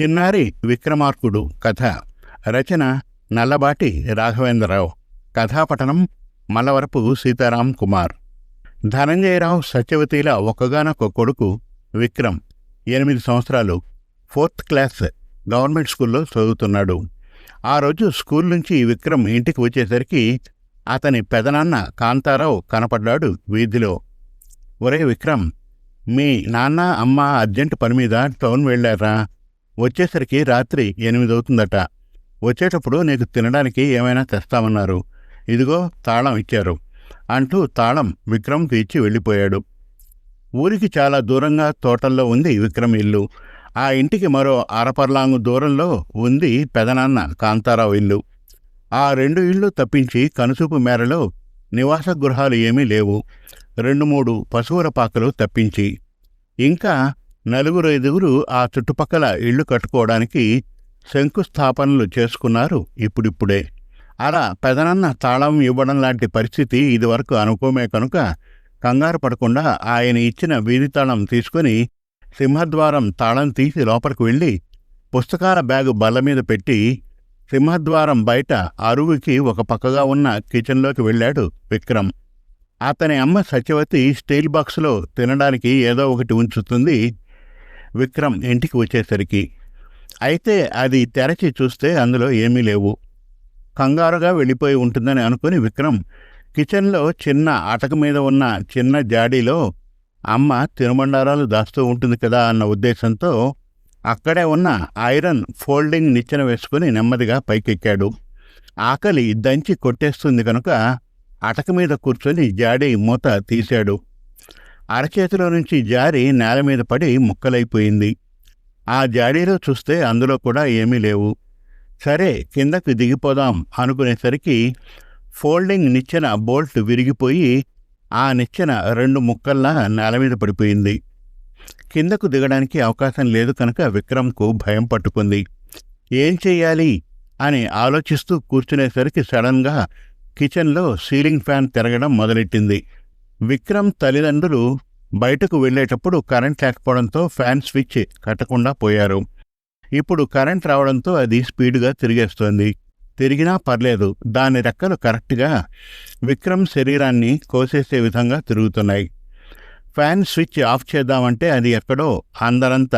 చిన్నారి విక్రమార్కుడు కథ. రచన నల్లబాటి రాఘవేంద్రరావు. కథాపఠనం మల్లవరపు సీతారాం కుమార్. ధనంజయరావు సత్యవతిల ఒక్కగానొక్క కొడుకు విక్రమ్. ఎనిమిది సంవత్సరాలు. ఫోర్త్ క్లాస్ గవర్నమెంట్ స్కూల్లో చదువుతున్నాడు. ఆ రోజు స్కూల్ నుంచి విక్రమ్ ఇంటికి వచ్చేసరికి అతని పెదనాన్న కాంతారావు కనపడ్డాడు వీధిలో. ఒరే విక్రమ్ మీ నాన్న అమ్మ అర్జెంట్ పని మీద టౌన్ వెళ్ళారా? వచ్చేసరికి రాత్రి ఎనిమిదవుతుందట వచ్చేటప్పుడు నీకు తినడానికి ఏమైనా తెస్తామన్నారు. ఇదిగో తాళం ఇచ్చారు అంటూ తాళం విక్రమ్కి ఇచ్చి వెళ్ళిపోయాడు. ఊరికి చాలా దూరంగా తోటల్లో ఉంది విక్రమ్ ఇల్లు. ఆ ఇంటికి మరో అరపర్లాంగు దూరంలో ఉంది పెదనాన్న కాంతారావు ఇల్లు. ఆ రెండు ఇళ్ళు తప్పించి కనుసూపు మేరలో నివాస గృహాలు ఏమీ లేవు. రెండు మూడు పశువుల పాకలు తప్పించి. ఇంకా నలుగురు ఐదుగురు ఆ చుట్టుపక్కల ఇళ్ళు కట్టుకోవడానికి శంకుస్థాపనలు చేసుకున్నారు ఇప్పుడిప్పుడే. అలా పెదనన్న తాళం ఇవ్వడం లాంటి పరిస్థితి ఇదివరకు అనుకోమే కనుక కంగారు పడకుండా ఆయన ఇచ్చిన వీధి తాళం తీసుకుని సింహద్వారం తాళం తీసి లోపలికి వెళ్ళి పుస్తకాల బ్యాగు బల్ల మీద పెట్టి సింహద్వారం బయట అరువుకి ఒక పక్కగా ఉన్న కిచెన్లోకి వెళ్ళాడు విక్రమ్. అతని అమ్మ సత్యవతి స్టీల్ బాక్స్లో తినడానికి ఏదో ఒకటి ఉంచుతుంది. విక్రమ్ ఇంటికి వచ్చేసరికి అయితే అది తెరచి చూస్తే అందులో ఏమీ లేవు. కంగారుగా వెళ్ళిపోయి ఉంటుందని అనుకుని విక్రమ్ కిచెన్లో చిన్న అటక మీద ఉన్న చిన్న జాడీలో అమ్మ తినుబండారాలు దాస్తూ ఉంటుంది కదా అన్న ఉద్దేశంతో అక్కడే ఉన్న ఐరన్ ఫోల్డింగ్ నిచ్చెన వేసుకుని నెమ్మదిగా పైకెక్కాడు. ఆకలి దంచి కొట్టేస్తుంది కనుక అటక మీద కూర్చొని జాడీ మూత తీశాడు. అరచేతిలో నుంచి జారి నేల మీద పడి ముక్కలైపోయింది. ఆ జాడీలో చూస్తే అందులో కూడా ఏమీ లేవు. సరే కిందకు దిగిపోదాం అనుకునేసరికి ఫోల్డింగ్ నిచ్చెన బోల్ట్ విరిగిపోయి ఆ నిచ్చెన రెండు ముక్కల్లా నేల మీద పడిపోయింది. కిందకు దిగడానికి అవకాశం లేదు కనుక విక్రమ్కు భయం పట్టుకుంది. ఏం చెయ్యాలి? అని ఆలోచిస్తూ కూర్చునేసరికి సడన్గా కిచెన్లో సీలింగ్ ఫ్యాన్ తిరగడం మొదలెట్టింది. విక్రమ్ తల్లిదండ్రులు బయటకు వెళ్ళేటప్పుడు కరెంట్ లేకపోవడంతో ఫ్యాన్ స్విచ్ కట్టకుండా పోయారు. ఇప్పుడు కరెంట్ రావడంతో అది స్పీడ్గా తిరిగేస్తోంది. తిరిగినా పర్లేదు దాని రెక్కలు కరెక్ట్గా విక్రమ్ శరీరాన్ని కోసేసే విధంగా తిరుగుతున్నాయి. ఫ్యాన్ స్విచ్ ఆఫ్ చేద్దామంటే అది ఎక్కడో అందరంత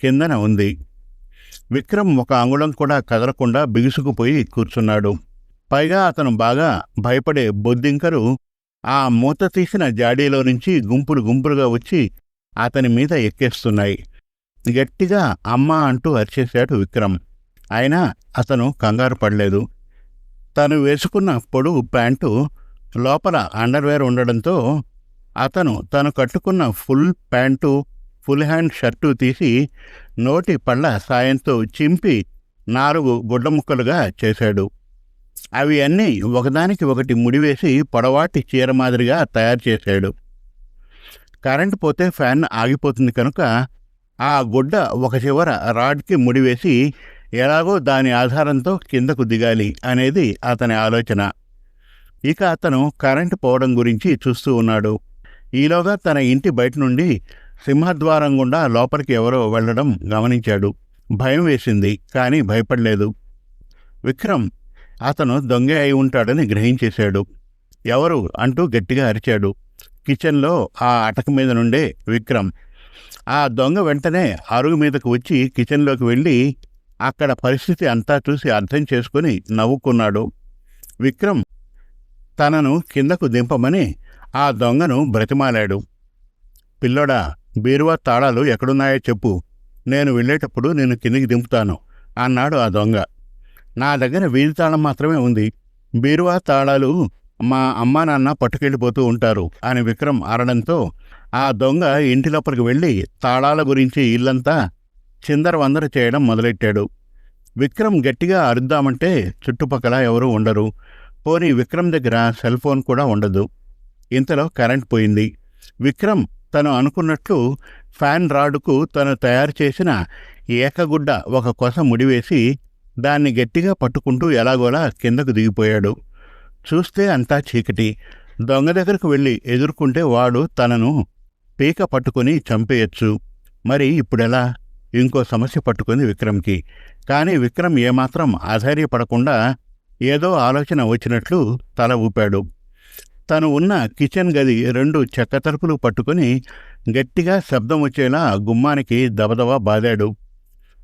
కిందన ఉంది. విక్రమ్ ఒక అంగుళం కూడా కదలకుండా బిగుసుకుపోయి కూర్చున్నాడు. పైగా అతను బాగా భయపడే బొద్దింకరు ఆ మూత తీసిన జాడీలో నుంచి గుంపులు గుంపులుగా వచ్చి అతని మీద ఎక్కేస్తున్నాయి. గట్టిగా అమ్మ అంటూ అరిచేశాడు విక్రమ్. అయినా అతను కంగారు పడలేదు. తను వేసుకున్న పొడుగు ప్యాంటు లోపల అండర్వేర్ ఉండడంతో అతను తను కట్టుకున్న full pant full hand shirt తీసి నోటి పళ్ళ సాయంతో చింపి నాలుగు గుడ్డ ముక్కలుగా చేశాడు. అవి అన్నీ ఒకదానికి ఒకటి ముడివేసి పొడవాటి చీర మాదిరిగా తయారు చేశాడు. కరెంటు పోతే ఫ్యాన్ ఆగిపోతుంది కనుక ఆ గుడ్డ ఒక చివర రాడ్కి ముడివేసి ఎలాగో దాని ఆధారంతో కిందకు దిగాలి అనేది అతని ఆలోచన. ఇక అతను కరెంటు పోవడం గురించి చూస్తూ ఉన్నాడు. ఈలోగా తన ఇంటి బయట నుండి సింహద్వారం గుండా లోపలికి ఎవరో వెళ్ళడం గమనించాడు. భయం వేసింది కానీ భయపడలేదు. విక్రమ్ అతను దొంగ అయి ఉంటాడని గ్రహించేశాడు. ఎవరు? అంటూ గట్టిగా అరిచాడు. కిచెన్లో ఆ అటక మీద నుండే విక్రమ్. ఆ దొంగ వెంటనే అరుగు మీదకు వచ్చి కిచెన్లోకి వెళ్ళి అక్కడ పరిస్థితి అంతా చూసి అర్థం చేసుకుని నవ్వుకున్నాడు. విక్రమ్ తనను కిందకు దింపమని ఆ దొంగను బ్రతిమాలాడు. పిల్లోడా బీరువా తాళాలు ఎక్కడున్నాయో చెప్పు. నేను వెళ్ళేటప్పుడు నేను కిందికి దింపుతాను అన్నాడు ఆ దొంగ. నా దగ్గర వీధి తాళం మాత్రమే ఉంది. బీరువా తాళాలు మా అమ్మా నాన్న పట్టుకెళ్ళిపోతూ ఉంటారు అని విక్రమ్ ఆరడంతో ఆ దొంగ ఇంటి లోపలికి వెళ్ళి తాళాల గురించి ఇల్లంతా చిందరవందర చేయడం మొదలెట్టాడు. విక్రమ్ గట్టిగా అరుద్దామంటే చుట్టుపక్కల ఎవరూ ఉండరు. పోనీ విక్రమ్ దగ్గర సెల్ ఫోన్ కూడా ఉండదు. ఇంతలో కరెంట్ పోయింది. విక్రమ్ తను అనుకున్నట్లు ఫ్యాన్ రాడుకు తను తయారు చేసిన ఏకగుడ్డ ఒక కొస ముడివేసి దాన్ని గట్టిగా పట్టుకుంటూ ఎలాగోలా కిందకు దిగిపోయాడు. చూస్తే అంతా చీకటి. దొంగ దగ్గరకు వెళ్ళి ఎదుర్కొంటే వాడు తనను పీక పట్టుకుని చంపేయచ్చు. మరి ఇప్పుడెలా? ఇంకో సమస్య పట్టుకుంది విక్రమ్కి. కానీ విక్రమ్ ఏమాత్రం ఆధైర్యపడకుండా ఏదో ఆలోచన వచ్చినట్లు తల ఊపాడు. తను ఉన్న కిచెన్ గది రెండు చెక్క తలుపులు పట్టుకుని గట్టిగా శబ్దం వచ్చేలా గుమ్మానికి దబదబా బాదాడు.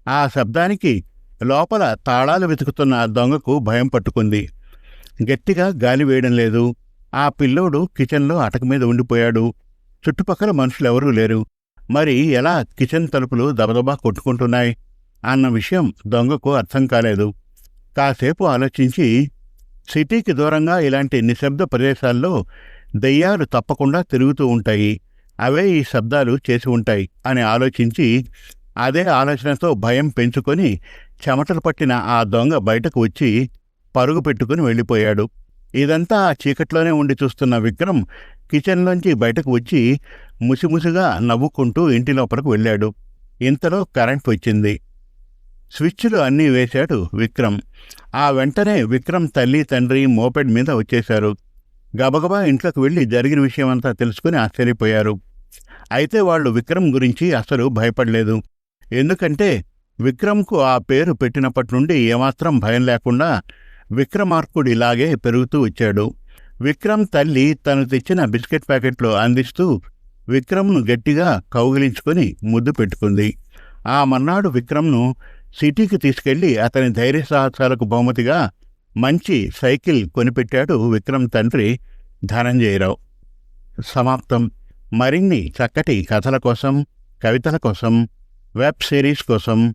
ఆ శబ్దానికి లోపల తాళాలు వెతుకుతున్న దొంగకు భయం పట్టుకుంది. గట్టిగా గాలి వేయడం లేదు. ఆ పిల్లోడు కిచెన్లో అటక మీద ఉండిపోయాడు. చుట్టుపక్కల మనుషులెవరూ లేరు. మరి ఎలా కిచెన్ తలుపులు దబదబా కొట్టుకుంటున్నాయి? అన్న విషయం దొంగకు అర్థం కాలేదు. కాసేపు ఆలోచించి సిటీకి దూరంగా ఇలాంటి నిశ్శబ్ద ప్రదేశాల్లో దెయ్యాలు తప్పకుండా తిరుగుతూ ఉంటాయి. అవే ఈ శబ్దాలు చేసి ఉంటాయి అని ఆలోచించి అదే ఆలోచనతో భయం పెంచుకొని చెమటలు పట్టిన ఆ దొంగ బయటకు వచ్చి పరుగు పెట్టుకుని వెళ్ళిపోయాడు. ఇదంతా ఆ చీకట్లోనే ఉండి చూస్తున్న విక్రమ్ కిచెన్లోంచి బయటకు వచ్చి ముసిముసిగా నవ్వుకుంటూ ఇంటి లోపలకు వెళ్ళాడు. ఇంతలో కరెంట్ వచ్చింది. స్విచ్లు అన్నీ వేశాడు విక్రమ్. ఆ వెంటనే విక్రమ్ తల్లి తండ్రి మోపెడ్ మీద వచ్చేశారు. గబగబా ఇంట్లోకి వెళ్ళి జరిగిన విషయమంతా తెలుసుకుని ఆశ్చర్యపోయారు. అయితే వాళ్ళు విక్రమ్ గురించి అసలు భయపడలేదు. ఎందుకంటే విక్రమ్కు ఆ పేరు పెట్టినప్పటి నుండి ఏమాత్రం భయం లేకుండా విక్రమార్కుడు ఇలాగే పెరుగుతూ వచ్చాడు. విక్రమ్ తల్లి తను తెచ్చిన బిస్కెట్ ప్యాకెట్లు అందిస్తూ విక్రమ్ను గట్టిగా కౌగిలించుకొని ముద్దు పెట్టుకుంది. ఆ మర్నాడు విక్రమ్ను సిటీకి తీసుకెళ్ళి అతని ధైర్య సాహసాలకు బహుమతిగా మంచి సైకిల్ కొనిపెట్టాడు విక్రమ్ తండ్రి ధనంజయరావు. సమాప్తం. మరిన్ని చక్కటి కథల కోసం కవితల కోసం వెబ్ సిరీస్ కోసం